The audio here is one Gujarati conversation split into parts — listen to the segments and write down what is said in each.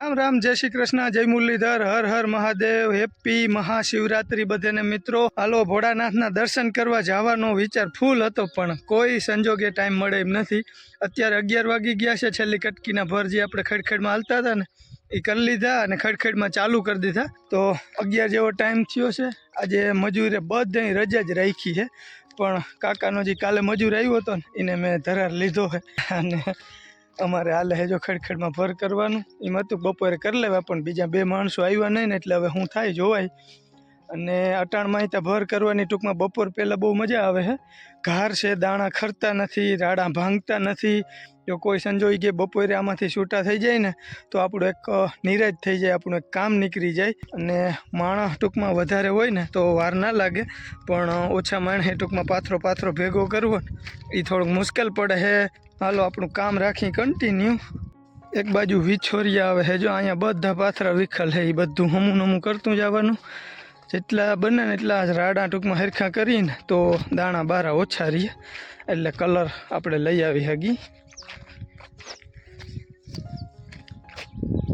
રામ રામ, જય શ્રી કૃષ્ણ, જય મુરલીધર, હર હર મહાદેવ, હેપી મહાશિવરાત્રી બધાને મિત્રો. હાલો, ભોળાનાથના દર્શન કરવા જવાનો વિચાર ફૂલ હતો, પણ કોઈ સંજોગે ટાઈમ મળે એમ નથી. અત્યારે અગિયાર વાગી ગયા છે, છેલ્લી કટકીના ભર જે આપણે ખડખડમાં હાલતા હતા ને, એ કરી લીધા અને ખડખડમાં ચાલુ કરી દીધા. તો અગિયાર જેવો ટાઈમ થયો છે. આજે મજૂરે બધાની રજા જ રાખી છે. પણ કાકાનો જે કાલે મજૂર આવ્યો હતો ને, એને મેં ધરાર લીધો અને અમારે આ લહેજો ખડખડમાં ભર કરવાનું. એમાં હતું બપોરે કરી લેવા, પણ બીજા બે માણસો આવ્યા નહીં ને, એટલે હવે હું થાય જોવાય. અને અટાણ માહિતા ભર કરવાની ટૂંકમાં બપોર પહેલાં બહુ મજા આવે છે ઘાર છે, દાણા ખરતા નથી, રાડા ભાંગતા નથી. જો કોઈ સંજોઈ કે બપોરે આમાંથી છૂટા થઈ જાય ને, તો આપણું એક નિરાજ થઈ જાય, આપણું એક કામ નીકળી જાય. અને માણસ ટૂંકમાં વધારે હોય ને, તો વાર ના લાગે. પણ ઓછા માણસે ટૂંકમાં પાથરો પાથરો ભેગો કરવો એ થોડુંક મુશ્કેલ પડે છે હાલો, આપણું કામ રાખી કન્ટિન્યુ એક બાજુ વિછોરિયા આવે છે. જો અહીંયા બધા પાથરા વિખલ છે, એ બધું હમું નમું કરતું જવાનું જેટલા બને ને એટલા રાડા ટૂંકમાં હરખા કરીને તો દાણા બારા ઓછા રહીએ. એટલે કલર આપણે લઈ આવી હગી.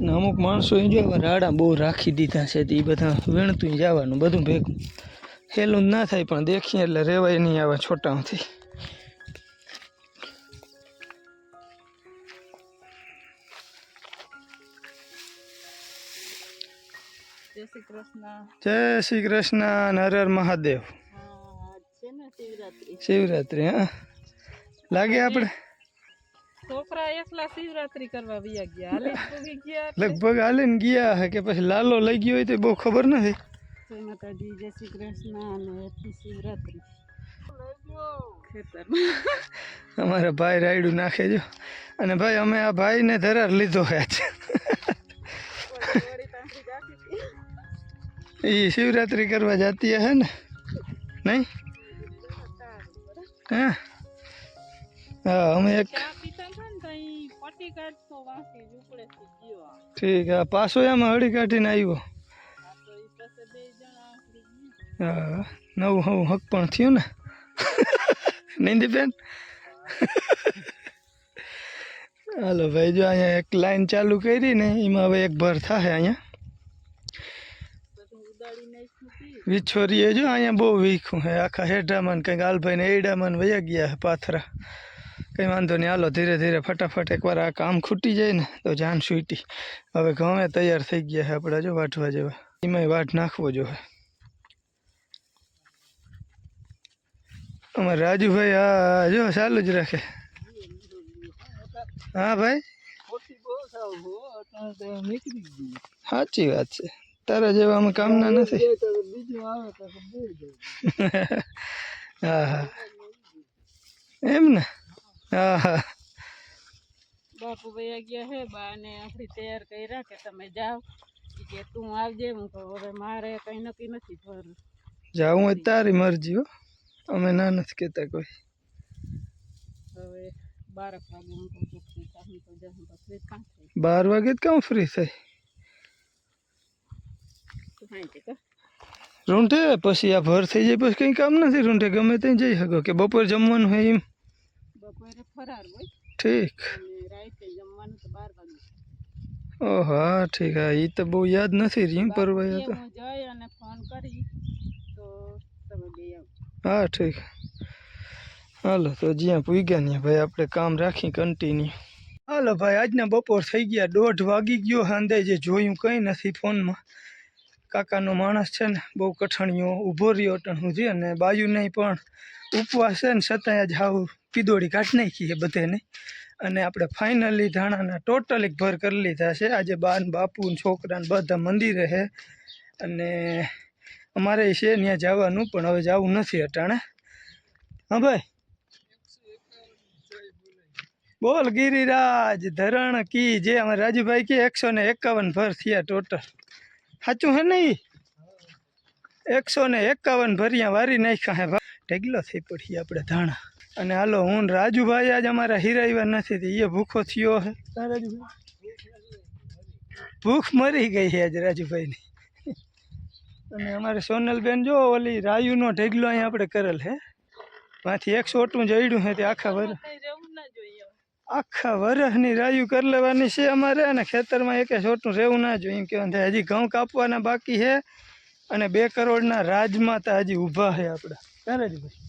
ને અમુક માણસો એ જો રાડા બહુ રાખી દીધા છે એ બધા વીણતું જવાનું બધું ભેગું. હેલું ના થાય, પણ દેખીએ એટલે રેવાય નહીં આવે છોટામાંથી શ્રી કૃષ્ણ જય શ્રી કૃષ્ણ હર હર મહાદેવ. હા, છે ને શિવરાત્રી. હા. લાગે આપણે છોકરા એકલા શિવરાત્રી કરવા વિયા ગયા. ગયા લગભગ હાલીને ગયા હે કે પછી લાલો લઈ ગયો હોય તો બહુ ખબર નથી માતાજી જય શ્રી કૃષ્ણ અને શિવરાત્રી. અમારા ભાઈ રાયડું નાખે જો. અને ભાઈ અમે આ ભાઈને ધરાર લીધો હે એ શિવરાત્રિ કરવા જતી હે ને? નહીં? હા? હા અમે એક. ઠીક હા પાછો એમાં હળી કાઢીને આવ્યો. હા નવું નવું હક પણ થયું ને? નિંદીબેન? હાલો ભાઈ જો અહીંયા એક લાઈન ચાલુ કરી ને એમાં હવે એક ભર થાય અહીંયા બધું ઉડાડી નાખ્યું તી. વિછોરીએ જો અહીંયા બહુ વીખું હે આખા હેઠામાં ને કંઈક આલભાઈ ને એડામાં ને વયા ગયા હે પાથરા કંઈ વાંધો નહીં હાલો ધીરે ધીરે ફટાફટ એકવાર આ કામ ખૂટી જાય ને તો જાન છૂટી હવે ઘઉં તૈયાર થઈ ગયા છે આપણે જો વાટવા જેવા એમાંય વાટ નાખવો જોઈએ અમારે રાજુભાઈ હા જો ચાલુ જ રાખે હા ભાઈ સાચી વાત છે તારા જેવા અમે કામના નથી. હા હા એમ ને? હા હા બાપુ વયા ગયા હે બા ને આખરી તૈયાર કર્યા કે તમે જાઓ. ઈ કે તું આવજે હું કહું હવે મારે કઈ નક્કી નથી પર જાવું હોય તારી મરજી હો. અમે ના નથી કહેતા કોઈ. હવે બારક વાગે હું કહું છું free થાઉં તો જાઉં તો free કાં થાય? બાર વાગે જ કેમ ફ્રી થાય? તું કાંઈ કે કા? રૂંઢે પછી આ ભર થઈ જાય પછી કંઈ કામ નથી રૂંઢે ગમે ત્યાં જઈ શકો કે બપોર જમવાનું હોય એમ બપોરે ફરાર હોય ઠીક અને રાતે જમવાનું તો બાર વાગે ઓહો હા ઠીક હા એ તો બહુ યાદ નથી રહ્યું પરવાય બાકી તો હું જઈ અને ફોન કરી તો તમે બે આવો હા ઠીક હાલો તો જ્યાં પૂગ્યા ત્યાં ભાઈ આપણે કામ રાખી કન્ટિન્યુ હાલો ભાઈ આજના બપોર થઈ ગયા દોઢ વાગી ગયો હાંદે જે જોયું કંઈ નથી ફોનમાં કાકાનો માણસ છે ને, બહુ કઠણીઓ ઊભો રહ્યો અટણ સુધી અને બાયુને પણ ઉપવાસ છે ને, છતાંય આજ હાવ પીદોડી કાઢ નાખી છે બધાને. અને આપણે ફાઇનલી ધાણાના ટોટલ એક ભર કરી લીધા છે. આજે બા ને બાપુ છોકરાને છોકરા બધા મંદિરે છે. અને અમારે છે ત્યાં જવાનું, પણ હવે જવું નથી અટાણે. હા ભાઈ? બોલ ગિરિરાજ, ધરણ કી, જે અમારે રાજુભાઈ કે એકસો ને એકાવન ભર થયા ટોટલ સાચું હે ને ઈ એકસો ને એકાવન ભર્યા વારી નાખ્યા હે ઢગલો થઈ પડી આપણે ધાણા. અને હાલો હું રાજુભાઈ આજ અમારા હિરાવ્યા નથી તો એ ભૂખો થયો હે. રાજુભાઈ. ભૂખ મરી ગઈ છે આજે રાજુભાઈની. અને અમારે સોનલબેન જો ઓલી રાયુનો ઢગલો અહીંયા આપણે કરેલ હે. માંથી એકસો ઓટું જડ્યું હે તે આખા ભર કઈ રહેવું ના જોઈએ આખા વરસની રાયું કરી લેવાની છે અમારે અને ખેતરમાં એકે છોટું રહેવું ના જોઈએ. એમ કહેવાનું થાય, હજી ઘઉં કાપવાના બાકી છે અને બે કરોડના રાજમાં તો હજી ઊભા છે આપણા. ક્યારે ભાઈ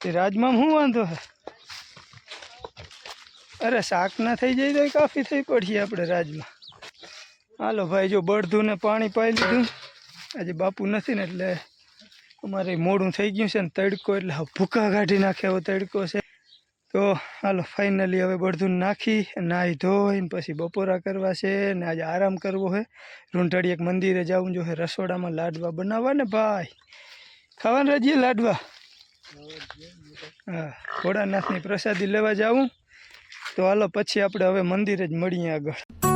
તે રાજમાં શું વાંધો છે અરે શાક ના થઈ જાય તો કાફી થઈ પડશે આપણે રાજમાં. હાલો ભાઈ, જો બળધું ને પાણી પાઈ લીધું. આજે બાપુ નથી ને એટલે અમારે મોડું થઈ ગયું છે ને તડકો એટલે હવે ભૂકા કાઢી નાખે એવો તડકો છે. તો હાલો ફાઇનલી હવે બળધું નાખી, નાહી ધોઈને પછી બપોરા કરવા છે ને આજે આરામ કરવો છે રૂંઢાળી એક મંદિરે જવું જો રસોડામાં લાડવા બનાવવા ને ભાઈ? ખાવાના રજીએ લાડવા? હા, ભોળાનાથની પ્રસાદી લેવા જાવું તો હાલો, પછી આપણે હવે મંદિરે જ મળીએ આગળ.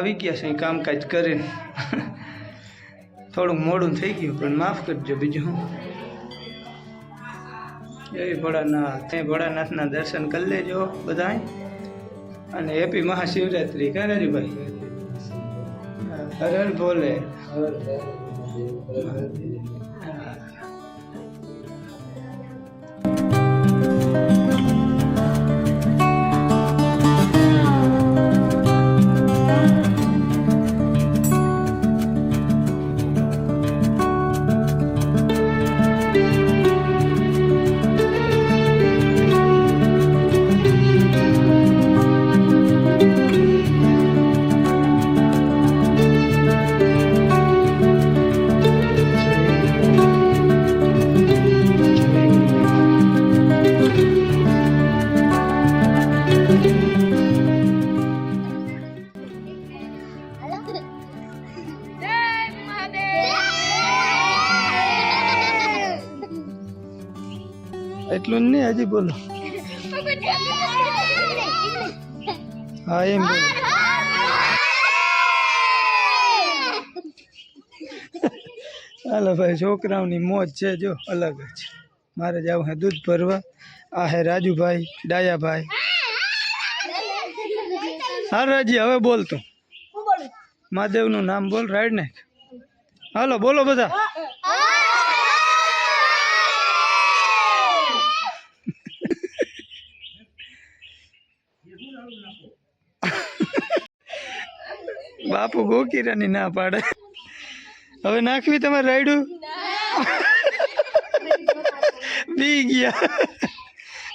આવી ગયા છે, કામકાજ કરીને. થોડુંક મોડું થઈ ગયું, પણ માફ કરજો બીજું જય ભોળાનાથ જય ભોળાનાથના દર્શન કરી લેજો બધા અને હેપી મહાશિવરાત્રી કરે જ ભાઈ હર હર ભોલે. હજી બોલો. હા એમ હાલો ભાઈ છોકરાઓની મોજ છે જો અલગ જ. મારે જવું હે દૂધ ભરવા. આ હે રાજુભાઈ ડાયાભાઈ. હા રાજી હવે બોલતો મહાદેવનું નામ બોલ રાઈડ ને હાલો બોલો બધા. બાપુ ગોકીરાની ના પાડે. હવે નાખવી તમારે રાયડું? બી ગયા.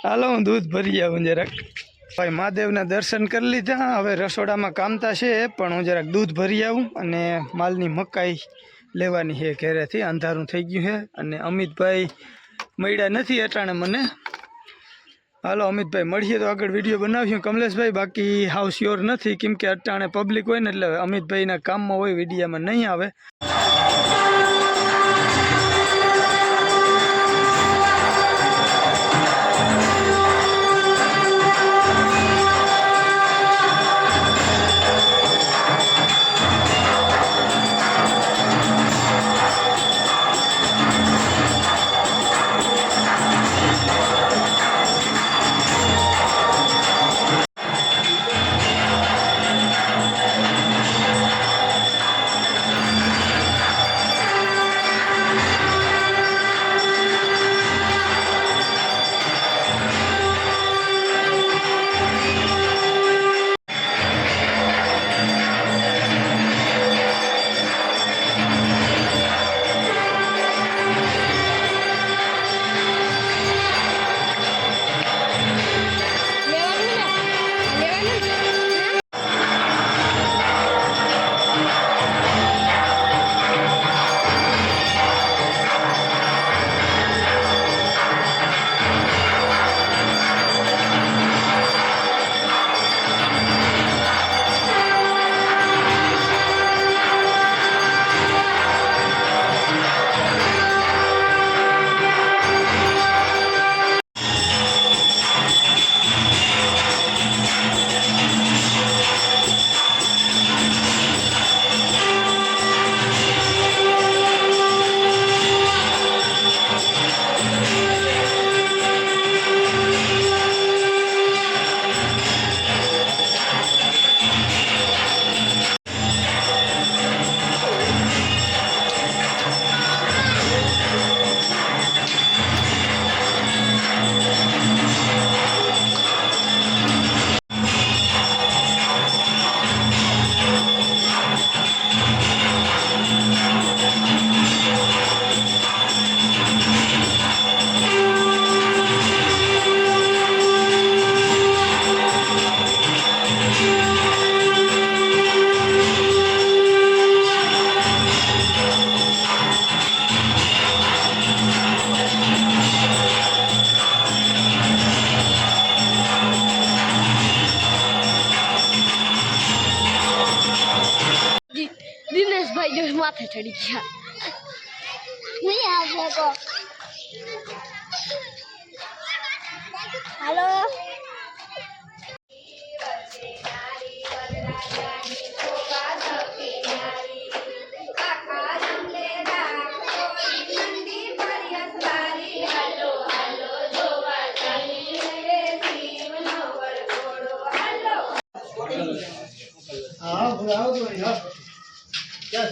હાલો, હું દૂધ ભરી આવું જરાક. ભાઈ, મહાદેવના દર્શન કરી લીધા. હવે રસોડામાં કામતા છે, પણ હું જરાક દૂધ ભરી આવું અને માલની મકાઈ લેવાની છે ઘેરેથી. અંધારું થઈ ગયું છે અને અમિતભાઈ મળ્યા નથી અટાણે મને. હાલો, અમિતભાઈ, મળીએ તો આગળ વીડિયો બનાવ્યું કમલેશભાઈ, બાકી હાવ શ્યોર નથી, કેમ કે અટાણે પબ્લિક હોય ને એટલે અમિતભાઈના કામમાં હોય, વિડીયામાં નહીં આવે.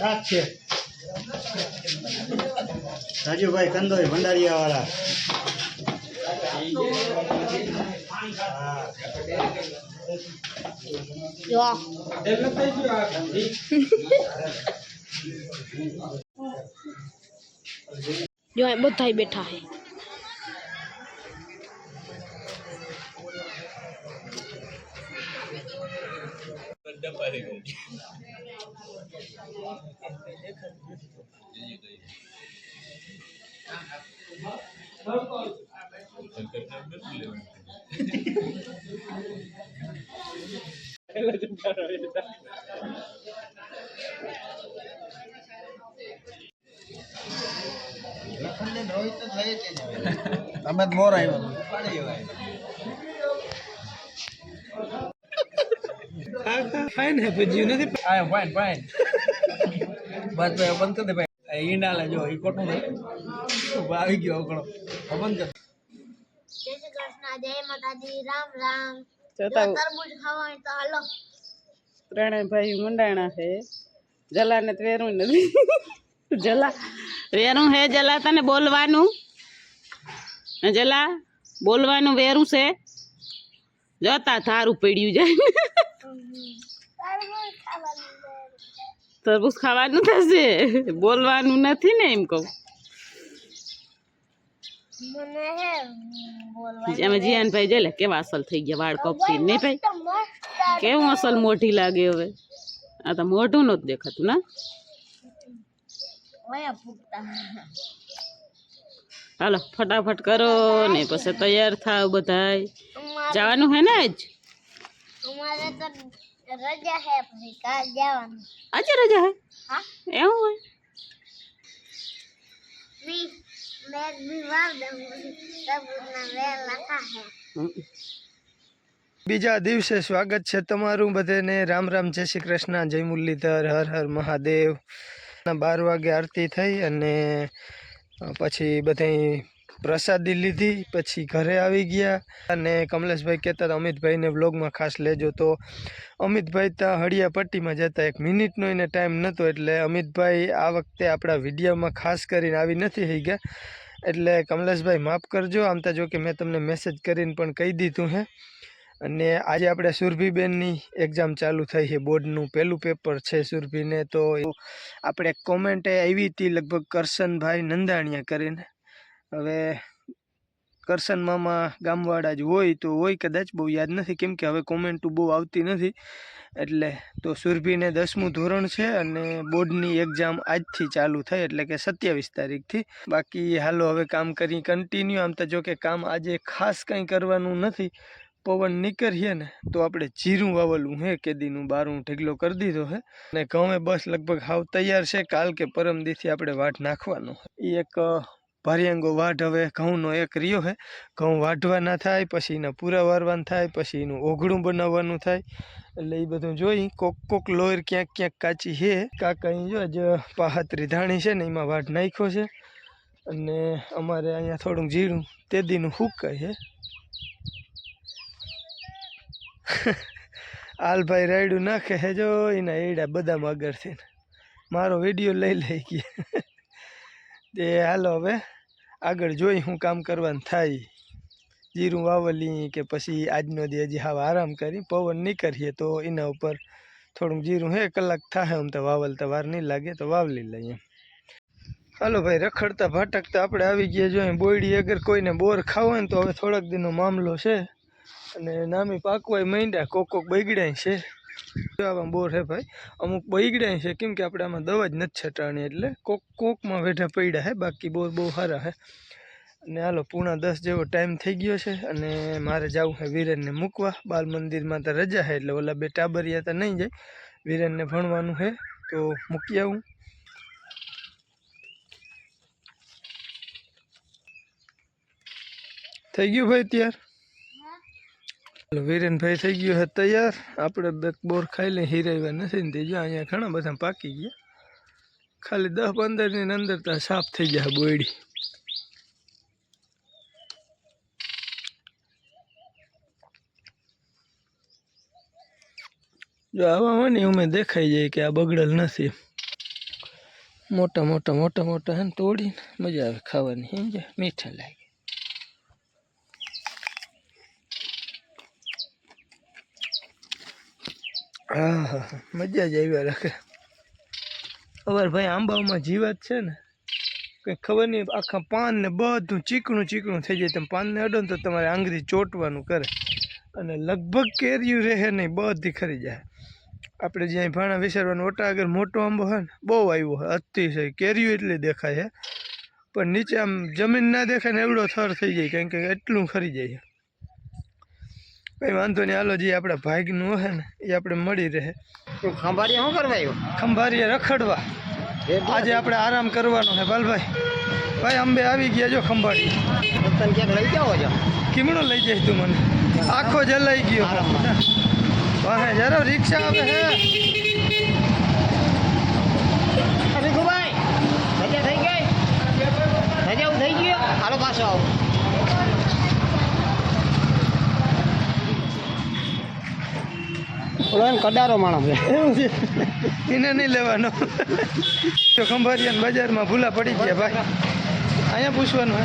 ક્યાં શાક છે રાજુભાઈ કંદોઈ ભંડારીયા વાળા જો જો એ બધાય બેઠા હે. તમે મોર આવ્યો. ફાઇન હે ભજીયું નથી આ ફાઈન ફાઈન બસ ભાઈ બંધ કરી દે ભાઈ. ઈંડા લે જો ઈ કોટું દે આવી ગયો અકડો બંધ કર. જય શ્રી કૃષ્ણ જય માતાજી રામ રામ. જોતા તરબૂચ ખાવાનું તો હાલો. ત્રણેય ભાઈ મુંડાણા છે. જલાને તો વેરું નથી. જલા વેરું હે જલા તને બોલવાનું? જલા બોલવાનું વેરું છે? જોતા થારું પડ્યું જાય. તરબૂચ ખાવાનું થશે. બોલવાનું નથી ને એમ કહું. એમાં જીયાનભાઈ જોઈ લે કેવા અસલ થઈ ગયા વાળ કપી નહીં ભાઈ? કેવું અસલ મોઢી લાગે હવે? આ તો મોઢું નહોતું દેખાતું ના? હાલો ફટાફટ કરો ને પછી તૈયાર થાવ બધાય. જવાનું હે ને આજ? અમારે તો રજા હે પછી કાલ જવાનું. આજે રજા હે? હા. એવું હોય? મી મેં બીવાર દઉં તરબૂચના વેર લખા હે. બીજા દિવસે સ્વાગત છે તમારું બધેને. રામ રામ જય શ્રી કૃષ્ણ જય મુરલીધર હર હર મહાદેવ. બાર વાગે આરતી થઈ અને પછી બધાય પ્રસાદી લીધી, પછી ઘરે આવી ગયા. અને કમલેશભાઈ કહેતા હતા, અમિતભાઈને વ્લોગમાં ખાસ લેજો. તો અમિતભાઈ ત્યાં હળિયા પટ્ટીમાં જતા એક મિનિટનો એને ટાઈમ નહોતો, એટલે અમિતભાઈ આ વખતે આપણા વિડીયોમાં ખાસ કરીને આવી નથી થઈ ગયા. એટલે કમલેશભાઈ, માફ કરજો. આમ તો જો કે મેં તમને મેસેજ કરીને પણ કહી દીધું હે. અને આજે આપણે સુરભીબેનની એક્ઝામ ચાલુ થઈ છે. બોર્ડનું પહેલું પેપર છે સુરભીને. તો આપણે કોમેન્ટ આવી હતી લગભગ કરશનભાઈ નંદાણીયા કરીને. હવે કરશન મામા ગામવાળા જ હોય તો હોય કદાચ, બહુ યાદ નથી, કેમ કે હવે કોમેન્ટો બહુ આવતી નથી. એટલે તો સુરભીને દસમું ધોરણ છે અને બોર્ડની એક્ઝામ આજથી ચાલુ થઈ એટલે કે સત્યાવીસ તારીખથી. બાકી હાલો હવે કામ કરી કન્ટિન્યુ આમ તો જો કે કામ આજે ખાસ કંઈ કરવાનું નથી. પવન નીકળીએ ને તો આપણે જીરું વાવલું હે, કેદીનું બારું ઢગલો કરી દીધો હે. અને ઘઉં બસ લગભગ હાવ તૈયાર છે, કાલ કે પરમ દીથી આપણે વાટ નાખવાનો એ એક ભારિયાંગો વાઢ હવે ઘઉંનો એક રહ્યો હે. ઘઉં વાઢવાના થાય, પછી એના પૂરા વારવાના થાય, પછી એનું ઓઘડું બનાવવાનું થાય. એટલે એ બધું જોઈ કોક કોક લોયર ક્યાંક ક્યાંક કાચી છે કાકા અહીં જો જ પાહતરી ધાણી છે ને એમાં વાઢ નાખ્યો છે. અને અમારે અહીંયા થોડુંક જીરું તેદીનું હુકાય છે આલભાઈ રાયડું નાખે હે જો, એના એડા બદામ આગળથી મારો વીડિયો લઈ લઈ ગયા. તે હાલો હવે. આગળ જોઈ હું કામ કરવાનું થાય. જીરું વાવલી કે પછી આજનો દી હજી હાવ આરામ કરી, પવન નીકળીએ તો એના ઉપર થોડુંક જીરું હે, કલાક થાય આમ તો વાવલતા વાર નહીં લાગે તો વાવલી લઈએ. હાલો ભાઈ, રખડતા ભટકતા આપણે આવી ગયા જોઈએ બોયડી, અગર કોઈને બોર ખાવો ને તો હવે થોડાક દિનનો મામલો છે. અને નામી પાકવાય માંડ્યા, કોક કોક બગડ્યા છે. આમાં બોર હે ભાઈ. અમુક બગડ્યા છે, કેમ કે આપણે આમાં દવા જ નથી છટાણી એટલે કોક કોકમાં વેઢા પડ્યા હે, બાકી બોર બહુ સારા હે. અને હાલો, પૂણા દસ જેવો ટાઈમ થઈ ગયો છે અને મારે જવું છે વીરેનને મૂકવા. બાલ મંદિરમાં તો રજા છે એટલે ઓલા બે ટાબરિયા તો નહીં જાય. વીરેનને ભણવાનું છે તો મૂકી આવું. થઈ ગયું ભાઈ તૈયાર વીરેનભાઈ થઈ ગયું છે તૈયાર. આપણે બે બોર ખાઈ લઈ હીરાવ્યા નથી ને તે જો અહીંયા ઘણા બધા પાકી ગયા. ખાલી દસ પંદરની અંદર તો સાફ થઈ જાય બોયડી. જો આવા હોય ને અમે દેખાઈ જાય કે આ બગડેલ નથી. મોટા મોટા મોટા મોટા હે ને તોડીને મજા આવે ખાવાની, સમજ્યા? મીઠા લાગે. હા હા મજા જ આવ્યા રાખે અવાર ભાઈ આંબાઓમાં જીવાત છે ને, કંઈ ખબર નહીં, આખા પાન ને બધું ચીકણું ચીકણું થઈ જાય. તમે પાનને અડો ને તો તમારે આંગળી ચોંટવાનું કરે. અને લગભગ કેરીયું રહે નહીં, બધી ખરી જાય. આપણે જ્યાં ભાણા વિસારવાનું, ઓટા આગળ મોટો આંબો હોય ને, બહુ આવ્યો હોય, અતિશય. કેર્યું એટલી દેખાય છે. પણ નીચે આમ જમીન ના દેખાય ને, એવડો થર થઈ જાય, કારણ કે એટલું ખરી જાય. કંઈ વાંધો નહીં. હાલો જે આપણા ભાગનું હે ને એ આપણે મળી રહે. ખંભારી શું કરવાયું ખંભારીએ રખડવા. આજે આપણે આરામ કરવાનો છે બાલભાઈ ભાઈ અંબે આવી ગયા જો ખંભાળી તને ક્યાંક લઈ જાઓ છો કિમણો લઈ જાય તું મને. આખો જલાઈ ગયો. વાહે જરા રિક્ષા આવે હે. ભીખુભાઈ થઈ ગઈ? થઈ ગયો હાલો પાછો આવો. ઓલો એમ કડારો માણસ એને નહીં લેવાનો. તો ખંભારિયાન બજારમાં ભૂલા પડી ગયા ભાઈ. અહીંયા પૂછવાનું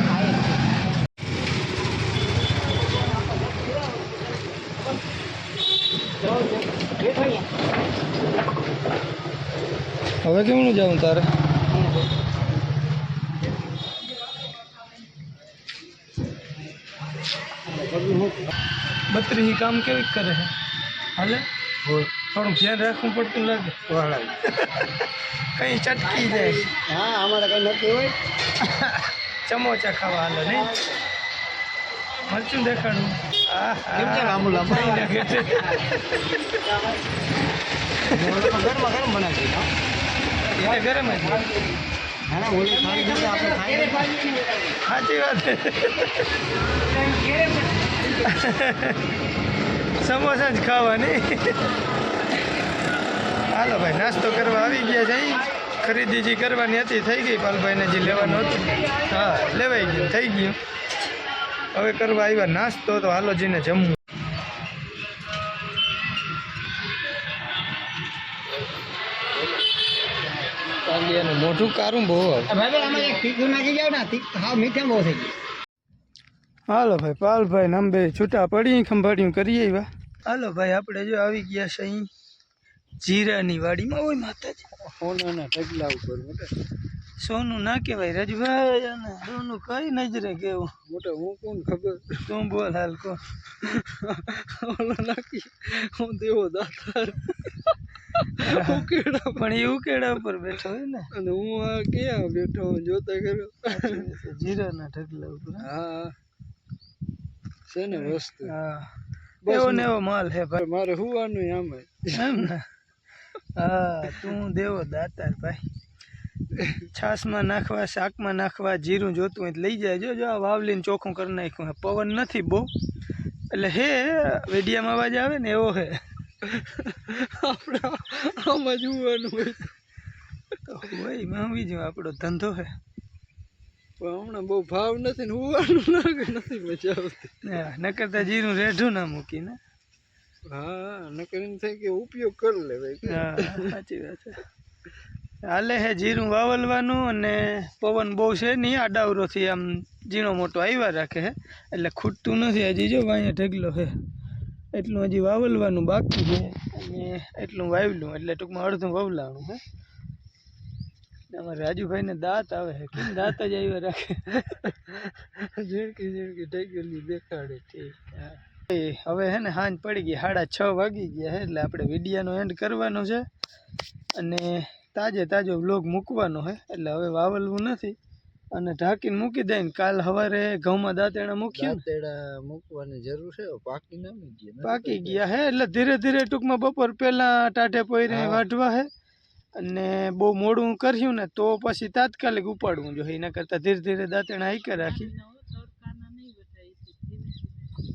હવે કેમનું જાઉં તારે? બત્રી કામ કેવી કરે હાલે? થોડુંક ધ્યાન રાખવું પડતું લાગે. કઈ ચટકી જાય હા અમારે કઈ નથી હોય. ચમોચા ખાવા હાલે નહીં? મરચું દેખાડું. ગરમા જ. સાચી વાત સમોસા જ ખાવાની. હાલો ભાઈ નાસ્તો કરવા આવી ગયા છે અહીં. ખરીદી જે કરવાની હતી થઈ ગઈ. પાલભાઈને જે લેવાનું હતું. હા લેવાઈ ગયું થઈ ગયું. હવે કરવા આવ્યા નાસ્તો તો હાલો જીને જમવું. મોઢું કારું બહુ હાલો ભાઈ પાલભાઈ ને અંબે છૂટા પડી ખંભાળ્યું કરીએ એવા હાલો ભાઈ આપણે જો આવી ગયા છે અહીં જીરાની વાડીમાં. હોય માતાજી. સોનાના ઢગલા ઉપર મોટા. સોનું ના કહેવાય રજભાઈ અને સોનું કઈ નજરે કેવું. મોટા હું કોણ ખબર? તું બોલ હાલ કો. ઓલો નાખી. હું દેવો દાતાર. ઉકેડા પણ એ ઉકેડા ઉપર બેઠો હોય ને. અને હું આ ક્યાં બેઠો હું જોતા કરો જીરાના ઢગલા ઉપર. હા. છે ને વસ્તુ. હા. એવો ને એવો માલ હે ભાઈ. મારે હુવાનું આમ એમ ને? હા તું દેવો દાતાર ભાઈ. છાશમાં નાખવા શાકમાં નાખવા જીરું જોતું હોય તો લઈ જાય. જો જો આ વાવલીને ચોખ્ખું કરી નાખ્યું પવન નથી બહુ. એટલે હે વેડિયામાં અવાજ આવે ને એવો હે. આપણે આમાં જોવાનું હોય. તો હોયમાં બીજું આપણો ધંધો હે. પણ હમણાં બહુ ભાવ નથી ને હુવાનું લાગે નથી મજા આવતી. હા, નકર તો જીરું રેઢું ના મૂકીને હા નકર એમ થાય કે ઉપયોગ કરી લે ભાઈ. હા સાચી વાત છે. હાલે હે જીરું વાવલવાનું અને પવન બહુ છે નહીં આડાવરોથી આમ ઝીણો મોટો આવ્યા રાખે હે. એટલે ખૂટતું નથી હજી જો અહીંયા ઢગલો છે એટલું હજી વાવલવાનું બાકી છે અને એટલું વાવલું એટલે ટૂંકમાં અડધું વવલાણું હે. અમારે રાજુભાઈને દાંત આવે છે. કેમ દાંત જ આવ્યા રાખે? ઝીણકી ઝીણકી ઢગલી દેખાડે ઠીક હવે હે ને સાંજ પડી ગઈ સાડા છ વાગી ગયા છે એટલે આપણે વિડીયાનો એન્ડ કરવાનો છે. અને તાજે તાજો વ્લોગ મૂકવાનો છે એટલે હવે વાવલવું નથી. અને ઢાંકીને મૂકી દે ને કાલ સવારે ઘઉંમાં દાંતેડા મૂક્યું દાંતેડા મૂકવાની જરૂર છે પાકી ના ગયા પાકી ગયા હે એટલે ધીરે ધીરે ટૂંકમાં બપોર પહેલાં ટાઢે પોઈને વાઢવા હે. અને બહુ મોડું કર્યું ને તો પછી તાત્કાલિક ઉપાડવું જોઈએ. એના કરતાં ધીરે ધીરે દાંતણ હાઈકે રાખી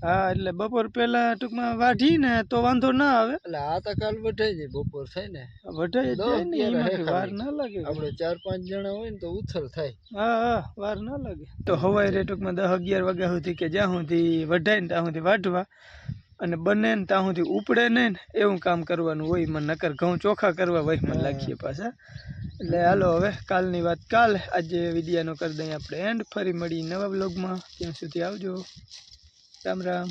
હા એટલે બપોર પહેલા ટૂંકમાં વાઢી ને તો વાંધો ના આવે. એટલે આ તો કાલ વઢાઈ જાય બપોર થાય ને. વઢાઈ જાય ને એમાં વાર ના. લાગે. આપણે ચાર પાંચ જણા હોય ને તો ઉથલ થાય. હા હા વાર ના લાગે. તો હવાઈ રે ટૂંકમાં દસ અગિયાર વાગ્યા સુધી કે જ્યાં સુધી વઢાય ને ત્યાં સુધી વાઢવા. અને બને ને ત્યાં સુધી ઉપડે નહીં ને એવું કામ કરવાનું હોય મને નકર ઘઉં ચોખા કરવા હોય મને લાગીએ પાછા. એટલે હાલો હવે કાલની વાત કાલે. આજે વિડીયાનો કરી દઈએ આપણે એન્ડ ફરી મળી નવા બ્લોગમાં ત્યાં સુધી આવજો. રામ રામ.